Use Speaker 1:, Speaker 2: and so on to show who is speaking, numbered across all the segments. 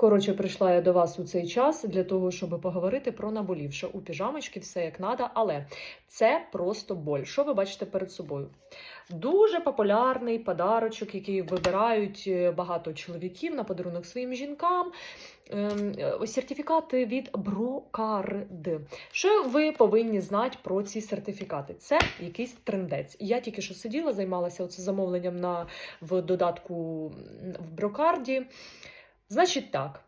Speaker 1: Коротше, прийшла я до вас у цей час для того, щоб поговорити про наболівше. У піжамочки все як надо, але це просто боль. Що ви бачите перед собою? Дуже популярний подарочок, який вибирають е, багато чоловіків на подарунок своїм жінкам. Ем, е, Сертифікати від Брокард. Що ви повинні знати про ці сертифікати? Це якийсь трендець. Я тільки що сиділа, займалася оце замовленням на в додатку в Брокарді. Значить так,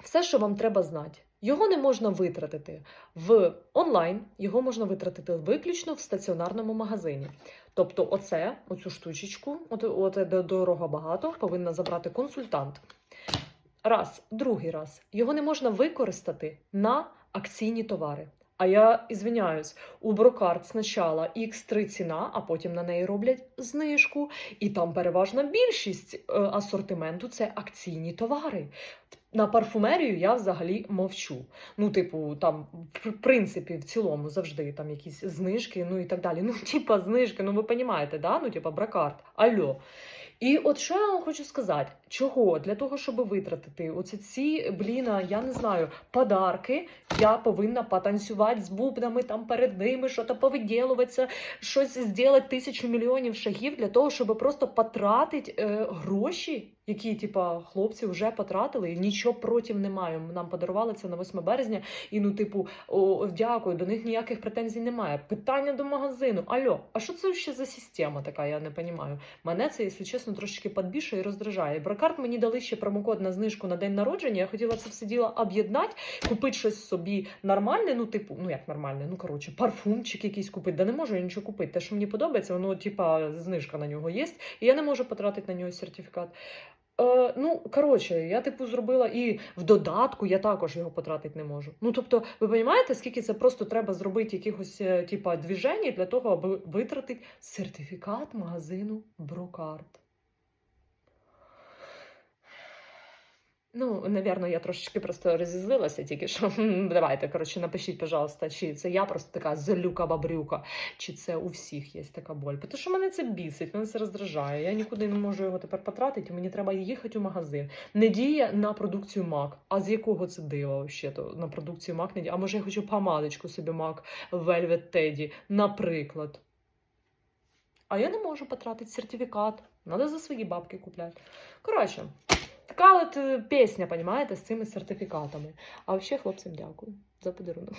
Speaker 1: все, що вам треба знати. Його не можна витратити в онлайн, його можна витратити виключно в стаціонарному магазині. Тобто, оце, оцю штучечку, от, от де дорого багато, повинна забрати консультант. Раз, другий раз. Його не можна використати на акційні товари. А я ізвиняюсь, у Брокарт спочатку X3 ціна, а потім на неї роблять знижку. І там переважна більшість е, асортименту це акційні товари. На парфумерію я взагалі мовчу. Ну, типу, там, в принципі, в цілому завжди там якісь знижки, ну і так далі. Ну, типа, знижки, ну ви розумієте, да? Ну, типа, бракарт. Альо. І от що я вам хочу сказати, чого? Для того, щоб витратити оці ці, бліна, я не знаю, подарки, я повинна потанцювати з бубнами там перед ними, що то повиділуватися, щось зробити тисячу мільйонів шагів для того, щоб просто потратити е, гроші, які, типа, хлопці вже потратили, і нічого проти немає. Нам подарували це на 8 березня, і ну, типу, о, дякую, до них ніяких претензій немає. Питання до магазину. Альо, а що це ще за система така? Я не розумію. Мене це, якщо чесно, трошечки підбішує і роздражає. Бракарт мені дали ще промокод на знижку на день народження. Я хотіла це все діло об'єднати, купити щось собі нормальне. Ну, типу, ну як нормальне, ну коротше, парфумчик якийсь купити. Да не можу я нічого купити. Те, що мені подобається, воно, типа, знижка на нього є, і я не можу потратити на нього сертифікат. Е, ну, коротше, я типу зробила і в додатку я також його потратити не можу. Ну, тобто, ви розумієте, скільки це просто треба зробити якихось е, типа движень для того, аби витратити сертифікат магазину Брокарт. Ну, напевно, я трошечки просто розізлилася тільки що. Давайте, коротше, напишіть, пожалуйста, чи це я просто така злюка бабрюка, чи це у всіх є така боль. Тому що мене це бісить, мене це роздражає. Я нікуди не можу його тепер потратити, мені треба їхати у магазин. Не діє на продукцію MAC. А з якого це дива вообще то на продукцію MAC не діє? А може я хочу помадочку собі MAC Velvet Teddy, наприклад. А я не можу потратити сертифікат. Надо за свої бабки купляти. Коротше, така от е, пісня, понімаєте, з цими сертифікатами. А взагалі хлопцям дякую за подарунок.